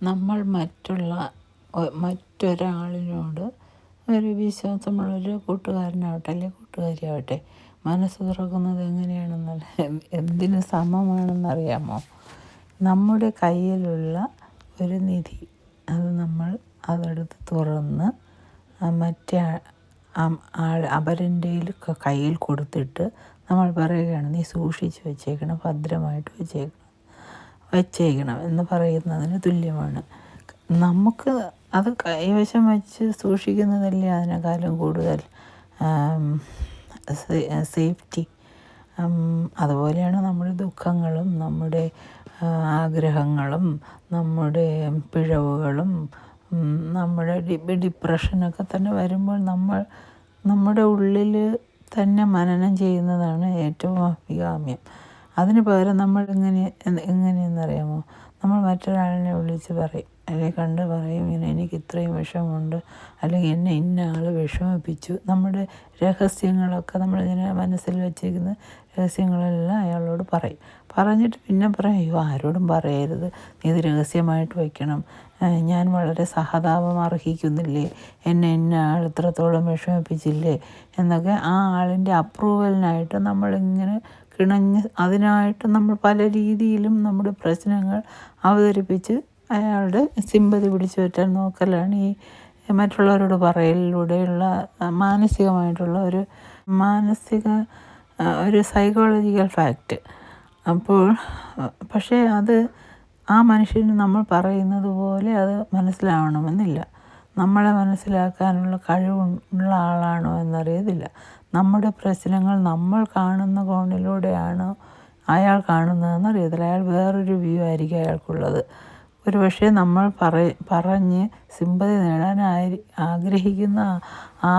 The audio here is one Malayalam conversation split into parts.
നമ്മൾ മറ്റുള്ള മറ്റൊരാളിനോട് ഒരു വിശ്വാസമുള്ളൊരു കൂട്ടുകാരനാവട്ടെ അല്ലെങ്കിൽ കൂട്ടുകാരിയാവട്ടെ മനസ്സ് തുറക്കുന്നത് എങ്ങനെയാണെന്നല്ല എന്തിന് സമമാണെന്നറിയാമോ? നമ്മുടെ കയ്യിലുള്ള ഒരു നിധി അത് നമ്മൾ അതെടുത്ത് തുറന്ന് മറ്റേ ആൾ അവരുടെ കയ്യിൽ കൊടുത്തിട്ട് നമ്മൾ പറയുകയാണ് നീ സൂക്ഷിച്ച് വെച്ചേക്കണം ഭദ്രമായിട്ട് വെച്ചേക്കണം. വെച്ചേക്കണം എന്ന് പറയുന്നതിന് തുല്യമാണ്. നമുക്ക് അത് കൈവശം വച്ച് സൂക്ഷിക്കുന്നതല്ലേ അതിനേക്കാളും കൂടുതൽ സേഫ്റ്റി. അതുപോലെയാണ് നമ്മുടെ ദുഃഖങ്ങളും നമ്മുടെ ആഗ്രഹങ്ങളും നമ്മുടെ പിഴവുകളും നമ്മുടെ ഡിപ്രഷനൊക്കെ തന്നെ വരുമ്പോൾ നമ്മൾ നമ്മുടെ ഉള്ളിൽ തന്നെ മനനം ചെയ്യുന്നതാണ് ഏറ്റവും അഭികാമ്യം അതിന് പകരം നമ്മൾ എങ്ങനെ എങ്ങനെയെന്നറിയാമോ? നമ്മൾ മറ്റൊരാളിനെ വിളിച്ച് പറയും. അല്ലെങ്കിൽ കണ്ട് പറയും ഇങ്ങനെ എനിക്ക് ഇത്രയും വിഷമമുണ്ട്. അല്ലെങ്കിൽ എന്നെ ഇന്ന ആൾ വിഷമിപ്പിച്ചു. നമ്മുടെ രഹസ്യങ്ങളൊക്കെ നമ്മളിങ്ങനെ മനസ്സിൽ വെച്ചിരിക്കുന്ന രഹസ്യങ്ങളെല്ലാം അയാളോട് പറയും. പറഞ്ഞിട്ട് പിന്നെ പറയും അയ്യോ ആരോടും പറയരുത്. നീ ഇത് രഹസ്യമായിട്ട് വയ്ക്കണം. ഞാൻ വളരെ സഹതാപം അർഹിക്കുന്നില്ലേ? എന്നെ ഇന്ന ആൾ ഇത്രത്തോളം വിഷമിപ്പിച്ചില്ലേ? എന്നൊക്കെ ആ ആളിന്റെ അപ്രൂവലിനായിട്ട് നമ്മളിങ്ങനെ കിണഞ്ഞ് അതിനായിട്ട് നമ്മൾ പല രീതിയിലും നമ്മുടെ പ്രശ്നങ്ങൾ അവതരിപ്പിച്ച് അയാളുടെ സിമ്പതി പിടിച്ചു പറ്റാൻ നോക്കലാണ് ഈ മറ്റുള്ളവരോട് പറയലിലൂടെയുള്ള മാനസികമായിട്ടുള്ള ഒരു മാനസിക ഒരു സൈക്കോളജിക്കൽ ഫാക്റ്റ് അപ്പോൾ പക്ഷേ അത് ആ മനുഷ്യന് നമ്മൾ പറയുന്നത് പോലെ അത് മനസ്സിലാവണമെന്നില്ല. നമ്മളെ മനസ്സിലാക്കാനുള്ള കഴിവുള്ള ആളാണോ എന്നറിയത്തില്ല. നമ്മുടെ പ്രശ്നങ്ങൾ നമ്മൾ കാണുന്ന കോണിലൂടെയാണോ അയാൾ കാണുന്നതെന്ന് അറിയത്തില്ല അയാൾ വേറൊരു വ്യൂ ആയിരിക്കും അയാൾക്കുള്ളത്. ഒരു പക്ഷേ നമ്മൾ പറ പറഞ്ഞ് സിമ്പതി നേടാനായി ആഗ്രഹിക്കുന്ന ആ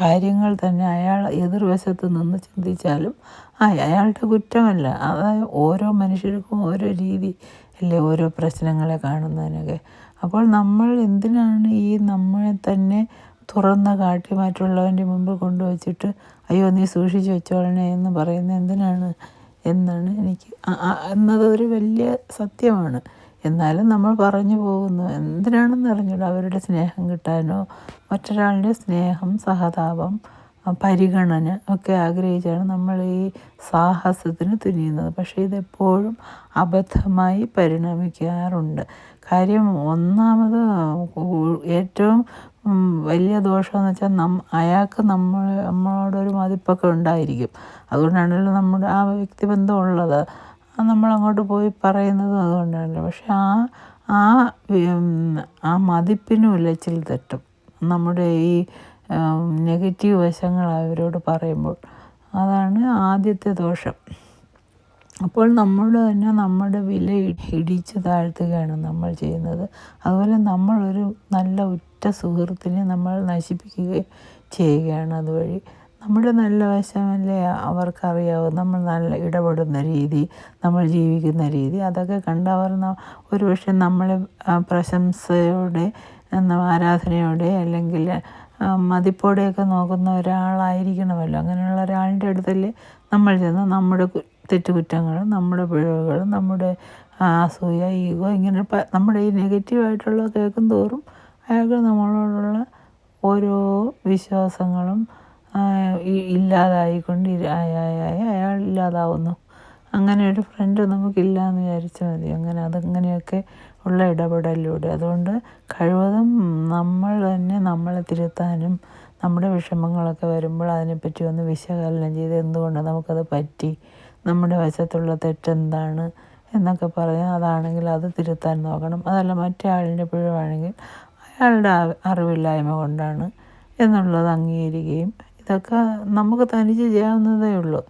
കാര്യങ്ങൾ തന്നെ അയാൾ എതിർവശത്ത് നിന്ന് ചിന്തിച്ചാലും ആ അയാളുടെ കുറ്റമല്ല. അതായത് ഓരോ മനുഷ്യർക്കും ഓരോ രീതി അല്ലേ ഓരോ പ്രശ്നങ്ങളെ കാണുന്നതിനൊക്കെ. അപ്പോൾ നമ്മൾ എന്തിനാണ് ഈ നമ്മളെ തന്നെ തുറന്ന കാട്ടി മറ്റുള്ളവന്റെ മുമ്പ് കൊണ്ടുവച്ചിട്ട് അയ്യോ നീ സൂക്ഷിച്ച് വെച്ചോളണേ എന്ന് പറയുന്നത്? എന്തിനാണ് എന്നാണ് എനിക്ക് എന്നതൊരു വലിയ സത്യമാണ്. എന്നാലും നമ്മൾ പറഞ്ഞു പോകുന്നു എന്തിനാണെന്ന് അറിഞ്ഞൂട അവരുടെ സ്നേഹം കിട്ടാനോ? മറ്റൊരാളുടെ സ്നേഹം സഹതാപം പരിഗണന ഒക്കെ ആഗ്രഹിച്ചാണ് നമ്മൾ ഈ സാഹസത്തിന് തുനിയുന്നത്. പക്ഷേ ഇതെപ്പോഴും അബദ്ധമായി പരിണമിക്കാറുണ്ട്. കാര്യം ഒന്നാമത് ഏറ്റവും വലിയ ദോഷമെന്ന് വെച്ചാൽ നം അയാൾക്ക് നമ്മൾ നമ്മളോടൊരു മതിപ്പൊക്കെ ഉണ്ടായിരിക്കും. അതുകൊണ്ടാണല്ലോ നമ്മുടെ ആ വ്യക്തിബന്ധം ഉള്ളത് നമ്മളങ്ങോട്ട് പോയി പറയുന്നത് അതുകൊണ്ടാണല്ലോ. പക്ഷെ ആ ആ ആ മതിപ്പിനും ഉലച്ചിൽ തെറ്റും. നമ്മുടെ ഈ നെഗറ്റീവ് വശങ്ങൾ അവരോട് പറയുമ്പോൾ. അതാണ് ആദ്യത്തെ ദോഷം. അപ്പോൾ നമ്മൾ തന്നെ നമ്മുടെ വില ഇടിച്ച് താഴ്ത്തുകയാണ് നമ്മൾ ചെയ്യുന്നത്. അതുപോലെ നമ്മളൊരു നല്ല ഉറ്റ സുഹൃത്തിനെ നമ്മൾ നശിപ്പിക്കുകയും ചെയ്യുകയാണ് അതുവഴി. നമ്മുടെ നല്ല വശമല്ലേ അവർക്കറിയാവും. നമ്മൾ നല്ല ഇടപെടുന്ന രീതി നമ്മൾ ജീവിക്കുന്ന രീതി അതൊക്കെ കണ്ട് അവർ ഒരുപക്ഷെ നമ്മളെ പ്രശംസയോടെ ആരാധനയോടെ അല്ലെങ്കിൽ മതിപ്പോടെയൊക്കെ നോക്കുന്ന ഒരാളായിരിക്കണമല്ലോ. അങ്ങനെയുള്ള ഒരാളിന്റെ അടുത്തല്ലേ നമ്മൾ ചെന്ന് നമ്മുടെ തെറ്റുകുറ്റങ്ങളും നമ്മുടെ പിഴവുകളും നമ്മുടെ അസൂയ ഈഗോ ഇങ്ങനെ നമ്മുടെ ഈ നെഗറ്റീവായിട്ടുള്ള കേൾക്കും തോറും അയാൾക്ക് നമ്മളോടുള്ള ഓരോ വിശ്വാസങ്ങളും ഇല്ലാതായിക്കൊണ്ട് ആയായി അയാൾ ഇല്ലാതാവുന്നു. അങ്ങനെ ഒരു ഫ്രണ്ട് നമുക്കില്ല എന്ന് വിചാരിച്ചാൽ മതി. അങ്ങനെ അതങ്ങനെയൊക്കെ ഉള്ള ഇടപെടലിലൂടെ. അതുകൊണ്ട് കഴിവതും നമ്മൾ തന്നെ നമ്മളെ തിരുത്താനും നമ്മുടെ വിഷമങ്ങളൊക്കെ വരുമ്പോൾ അതിനെപ്പറ്റി ഒന്ന് വിശകലനം ചെയ്ത് എന്തുകൊണ്ട് നമുക്കത് പറ്റി? നമ്മുടെ വശത്തുള്ള തെറ്റെന്താണ് എന്നൊക്കെ പറയാം അതാണെങ്കിൽ അത് തിരുത്താൻ നോക്കണം. അതല്ല മറ്റേ ആളിന്റെ പിഴവാണെങ്കിൽ അയാളുടെ അറിവില്ലായ്മ കൊണ്ടാണ് എന്നുള്ളത് അംഗീകരിക്കുകയും ഇതൊക്കെ നമുക്ക് തനിച്ച് ചെയ്യാവുന്നതേ ഉള്ളൂ.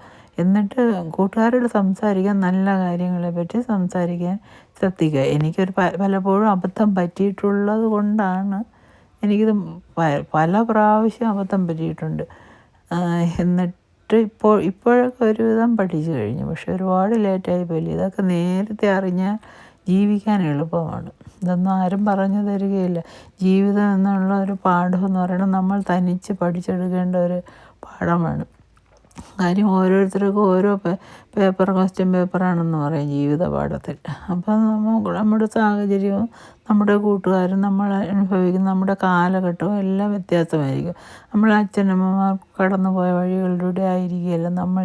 എന്നിട്ട് കൂട്ടുകാരോട് സംസാരിക്കാൻ നല്ല കാര്യങ്ങളെ പറ്റി സംസാരിക്കാൻ ശ്രദ്ധിക്കുക. എനിക്കൊരു പലപ്പോഴും അബദ്ധം പറ്റിയിട്ടുള്ളത് കൊണ്ടാണ് എനിക്കിത് പല പ്രാവശ്യം അബദ്ധം പറ്റിയിട്ടുണ്ട്. എന്നിട്ട് ഇപ്പോൾ ഇപ്പോഴൊക്കെ ഒരുവിധം പഠിച്ചു കഴിഞ്ഞു. പക്ഷെ ഒരുപാട് ലേറ്റായി പോയില്ല ഇതൊക്കെ നേരത്തെ അറിഞ്ഞാൽ ജീവിക്കാൻ എളുപ്പമാണ്. ഇതൊന്നും ആരും പറഞ്ഞു തരികയില്ല. ജീവിതം എന്നുള്ള ഒരു പാഠം എന്ന് പറയുന്നത് നമ്മൾ തനിച്ച് പഠിച്ചെടുക്കേണ്ട ഒരു പാഠമാണ്. കാര്യം ഓരോരുത്തർക്കും ഓരോ പേപ്പർ ക്വസ്റ്റ്യൻ പേപ്പറാണെന്ന് പറയും ജീവിത പാഠത്തിൽ അപ്പം നമ്മൾ നമ്മുടെ സാഹചര്യവും നമ്മുടെ കൂട്ടുകാരും നമ്മൾ അനുഭവിക്കുന്ന നമ്മുടെ കാലഘട്ടവും എല്ലാം വ്യത്യാസമായിരിക്കും. നമ്മൾ അച്ഛനമ്മമാർ കടന്നു പോയ വഴികളിലൂടെ ആയിരിക്കുകയല്ല നമ്മൾ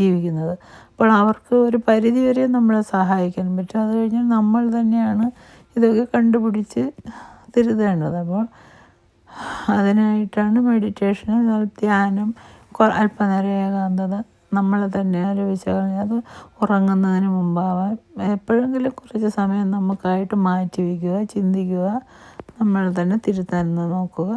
ജീവിക്കുന്നത്. അപ്പോൾ അവർക്ക് ഒരു പരിധി വരെ നമ്മളെ സഹായിക്കാൻ പറ്റും. അത് കഴിഞ്ഞാൽ നമ്മൾ തന്നെയാണ് ഇതൊക്കെ കണ്ടുപിടിച്ച് തിരുതേണ്ടത് അപ്പോൾ അതിനായിട്ടാണ് മെഡിറ്റേഷൻ ധ്യാനം അല്പനേരം ഏകാന്തത നമ്മൾ തന്നെ ഒരു വിശകലനം അത് ഉറങ്ങുന്നതിന് മുമ്പാവാം. എപ്പോഴെങ്കിലും കുറച്ച് സമയം നമുക്കായിട്ട് മാറ്റി വയ്ക്കുക ചിന്തിക്കുക നമ്മൾ തന്നെ തിരുത്താൻ നോക്കുക.